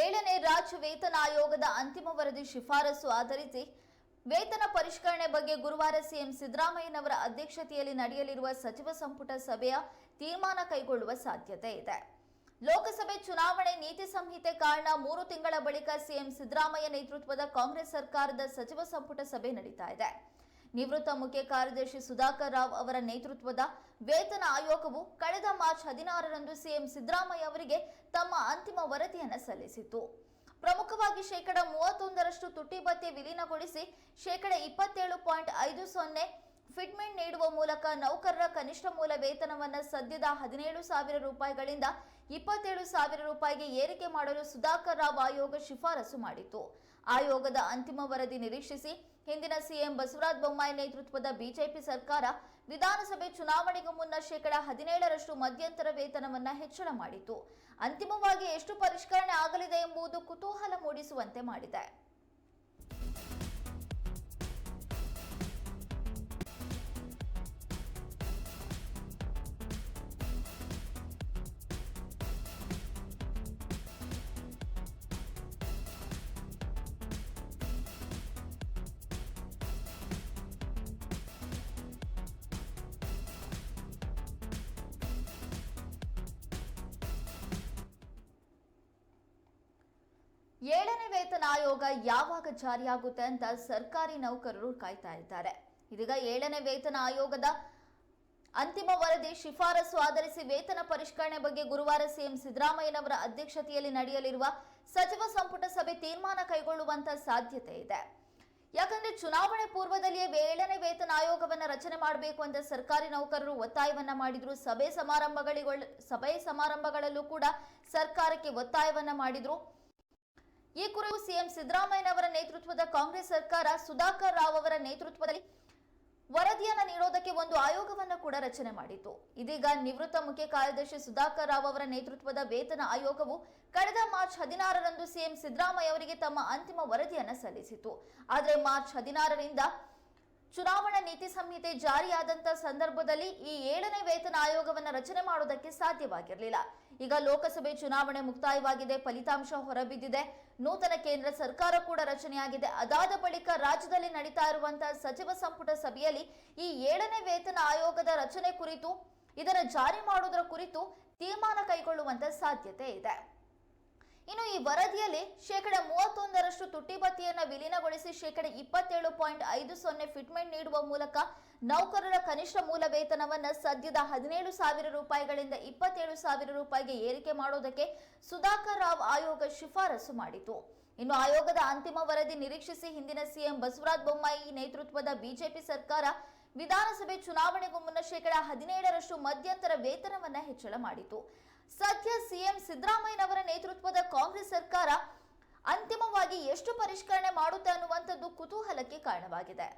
ಏಳನೇ ರಾಜ್ಯ ವೇತನ ಆಯೋಗದ ಅಂತಿಮ ವರದಿ ಶಿಫಾರಸು ಆಧರಿಸಿ ವೇತನ ಪರಿಷ್ಕರಣೆ ಬಗ್ಗೆ ಗುರುವಾರ ಸಿಎಂ ಸಿದ್ದರಾಮಯ್ಯನವರ ಅಧ್ಯಕ್ಷತೆಯಲ್ಲಿ ನಡೆಯಲಿರುವ ಸಚಿವ ಸಂಪುಟ ಸಭೆಯ ತೀರ್ಮಾನ ಕೈಗೊಳ್ಳುವ ಸಾಧ್ಯತೆ ಇದೆ. ಲೋಕಸಭೆ ಚುನಾವಣೆ ನೀತಿ ಸಂಹಿತೆ ಕಾರಣ ಮೂರು ತಿಂಗಳ ಬಳಿಕ ಸಿಎಂ ಸಿದ್ದರಾಮಯ್ಯ ನೇತೃತ್ವದ ಕಾಂಗ್ರೆಸ್ ಸರ್ಕಾರದ ಸಚಿವ ಸಂಪುಟ ಸಭೆ ನಡೀತಾ ಇದೆ. ನಿವೃತ್ತ ಮುಖ್ಯ ಕಾರ್ಯದರ್ಶಿ ಸುಧಾಕರ್ ರಾವ್ ಅವರ ನೇತೃತ್ವದ ವೇತನ ಆಯೋಗವು ಕಳೆದ ಮಾರ್ಚ್ ಹದಿನಾರರಂದು ಸಿಎಂ ಸಿದ್ದರಾಮಯ್ಯ ಅವರಿಗೆ ತಮ್ಮ ಅಂತಿಮ ವರದಿಯನ್ನು ಸಲ್ಲಿಸಿತು ಪ್ರಮುಖವಾಗಿ ಶೇಕಡ ಮೂವತ್ತೊಂದರಷ್ಟು ತುಟ್ಟಿ ಭತ್ಯೆ ವಿಲೀನಗೊಳಿಸಿ ಶೇಕಡ ಇಪ್ಪತ್ತೇಳು ಪಾಯಿಂಟ್ ಐದು ಸೊನ್ನೆ ಫಿಟ್ಮೆಂಟ್ ನೀಡುವ ಮೂಲಕ ನೌಕರರ ಕನಿಷ್ಠ ಮೂಲ ವೇತನವನ್ನು ಸದ್ಯದ ಹದಿನೇಳು ಸಾವಿರ ರೂಪಾಯಿಗಳಿಂದ ಇಪ್ಪತ್ತೇಳು ಸಾವಿರ ರೂಪಾಯಿಗೆ ಏರಿಕೆ ಮಾಡಲು ಸುಧಾಕರ್ ರಾವ್ ಆಯೋಗ ಶಿಫಾರಸು ಮಾಡಿತ್ತು. ಆಯೋಗದ ಅಂತಿಮ ವರದಿ ನಿರೀಕ್ಷಿಸಿ ಹಿಂದಿನ ಸಿಎಂ ಬಸವರಾಜ ಬೊಮ್ಮಾಯಿ ನೇತೃತ್ವದ ಬಿಜೆಪಿ ಸರ್ಕಾರ ವಿಧಾನಸಭೆ ಚುನಾವಣೆಗೂ ಮುನ್ನ ಶೇಕಡಾ ಹದಿನೇಳರಷ್ಟು ಮಧ್ಯಂತರ ವೇತನವನ್ನ ಹೆಚ್ಚಳ ಮಾಡಿತು ಅಂತಿಮವಾಗಿ ಎಷ್ಟು ಪರಿಷ್ಕರಣೆ ಆಗಲಿದೆ ಎಂಬುದು ಕುತೂಹಲ ಮೂಡಿಸುವಂತೆ ಮಾಡಿದೆ. ಆಯೋಗ ಯಾವಾಗ ಜಾರಿಯಾಗುತ್ತೆ ಅಂತ ಸರ್ಕಾರಿ ನೌಕರರು ಕಾಯ್ತಾ ಇದ್ದಾರೆ. ಇದೀಗ ಏಳನೇ ವೇತನ ಆಯೋಗದ ಅಂತಿಮ ವರದಿ ಶಿಫಾರಸು ಆಧರಿಸಿ ವೇತನ ಪರಿಷ್ಕರಣೆ ಬಗ್ಗೆ ಗುರುವಾರ ಸಿಎಂ ಸಿದ್ದರಾಮಯ್ಯನವರ ಅಧ್ಯಕ್ಷತೆಯಲ್ಲಿ ನಡೆಯಲಿರುವ ಸಚಿವ ಸಂಪುಟ ಸಭೆ ತೀರ್ಮಾನ ಕೈಗೊಳ್ಳುವಂತ ಸಾಧ್ಯತೆ ಇದೆ. ಯಾಕಂದ್ರೆ ಚುನಾವಣೆ ಪೂರ್ವದಲ್ಲಿಯೇ ಏಳನೇ ವೇತನ ಆಯೋಗವನ್ನ ರಚನೆ ಮಾಡಬೇಕು ಅಂತ ಸರ್ಕಾರಿ ನೌಕರರು ಒತ್ತಾಯವನ್ನ ಮಾಡಿದ್ರು. ಸಭೆ ಸಮಾರಂಭಗಳಿಗೊಳ್, ಸಭೆ ಸಮಾರಂಭಗಳಲ್ಲೂ ಕೂಡ ಸರ್ಕಾರಕ್ಕೆ ಒತ್ತಾಯವನ್ನ ಮಾಡಿದ್ರು. ಈ ಕುರಿತು ಸಿಎಂ ಸಿದ್ದರಾಮಯ್ಯನವರ ನೇತೃತ್ವದ ಕಾಂಗ್ರೆಸ್ ಸರ್ಕಾರ ಸುಧಾಕರ್ ರಾವ್ ಅವರ ನೇತೃತ್ವದಲ್ಲಿ ವರದಿಯನ್ನು ನೀಡೋದಕ್ಕೆ ಒಂದು ಆಯೋಗವನ್ನು ಕೂಡ ರಚನೆ ಮಾಡಿತ್ತು. ಇದೀಗ ನಿವೃತ್ತ ಮುಖ್ಯ ಕಾರ್ಯದರ್ಶಿ ಸುಧಾಕರ್ ರಾವ್ ಅವರ ನೇತೃತ್ವದ ವೇತನ ಆಯೋಗವು ಕಳೆದ ಮಾರ್ಚ್ ಹದಿನಾರರಂದು ಸಿಎಂ ಸಿದ್ದರಾಮಯ್ಯ ಅವರಿಗೆ ತಮ್ಮ ಅಂತಿಮ ವರದಿಯನ್ನು ಸಲ್ಲಿಸಿತು ಆದರೆ ಮಾರ್ಚ್ ಹದಿನಾರರಿಂದ ಚುನಾವಣಾ ನೀತಿ ಸಂಹಿತೆ ಜಾರಿಯಾದಂತ ಸಂದರ್ಭದಲ್ಲಿ ಈ ಏಳನೇ ವೇತನ ಆಯೋಗವನ್ನು ರಚನೆ ಮಾಡುವುದಕ್ಕೆ ಸಾಧ್ಯವಾಗಿರಲಿಲ್ಲ. ಈಗ ಲೋಕಸಭೆ ಚುನಾವಣೆ ಮುಕ್ತಾಯವಾಗಿದೆ, ಫಲಿತಾಂಶ ಹೊರಬಿದ್ದಿದೆ. ನೂತನ ಕೇಂದ್ರ ಸರ್ಕಾರ ಕೂಡ ರಚನೆಯಾಗಿದೆ. ಅದಾದ ಬಳಿಕ ರಾಜ್ಯದಲ್ಲಿ ನಡೀತಾ ಇರುವಂತಹ ಸಚಿವ ಸಂಪುಟ ಸಭೆಯಲ್ಲಿ ಈ ಏಳನೇ ವೇತನ ಆಯೋಗದ ರಚನೆ ಕುರಿತು, ಇದನ್ನು ಜಾರಿ ಮಾಡುವುದರ ಕುರಿತು ತೀರ್ಮಾನ ಕೈಗೊಳ್ಳುವಂತ ಸಾಧ್ಯತೆ ಇದೆ. ಇನ್ನು ಈ ವರದಿಯಲ್ಲಿ ಶೇಕಡ ಮೂವತ್ತೊಂದರಷ್ಟು ತುಟ್ಟಿ ಭತ್ಯೆಯನ್ನು ವಿಲೀನಗೊಳಿಸಿ ಶೇಕಡ ಇಪ್ಪತ್ತೇಳು ಪಾಯಿಂಟ್ ಐದು ಸೊನ್ನೆ ಫಿಟ್ಮೆಂಟ್ ನೀಡುವ ಮೂಲಕ ನೌಕರರ ಕನಿಷ್ಠ ಮೂಲ ವೇತನವನ್ನ ಸದ್ಯದ ಹದಿನೇಳು ಸಾವಿರ ರೂಪಾಯಿಗಳಿಂದ ಇಪ್ಪತ್ತೇಳು ಸಾವಿರ ರೂಪಾಯಿಗೆ ಏರಿಕೆ ಮಾಡೋದಕ್ಕೆ ಸುಧಾಕರ್ ರಾವ್ ಆಯೋಗ ಶಿಫಾರಸು ಮಾಡಿತು. ಇನ್ನು ಆಯೋಗದ ಅಂತಿಮ ವರದಿ ನಿರೀಕ್ಷಿಸಿ ಹಿಂದಿನ ಸಿಎಂ ಬಸವರಾಜ ಬೊಮ್ಮಾಯಿ ನೇತೃತ್ವದ ಬಿಜೆಪಿ ಸರ್ಕಾರ ವಿಧಾನಸಭೆ ಚುನಾವಣೆಗೂ ಮುನ್ನ ಶೇಕಡ ಹದಿನೇಳರಷ್ಟು ಮಧ್ಯಂತರ ವೇತನವನ್ನ ಹೆಚ್ಚಳ ಮಾಡಿತು. ಸದ್ಯ ಸಿಎಂ ಸಿದ್ದರಾಮಯ್ಯನವರ ನೇತೃತ್ವದ ಕಾಂಗ್ರೆಸ್ ಸರ್ಕಾರ ಅಂತಿಮವಾಗಿ ಎಷ್ಟು ಪರಿಷ್ಕರಣೆ ಮಾಡುತ್ತೆ ಅನ್ನುವಂಥದ್ದು ಕುತೂಹಲಕ್ಕೆ ಕಾರಣವಾಗಿದೆ.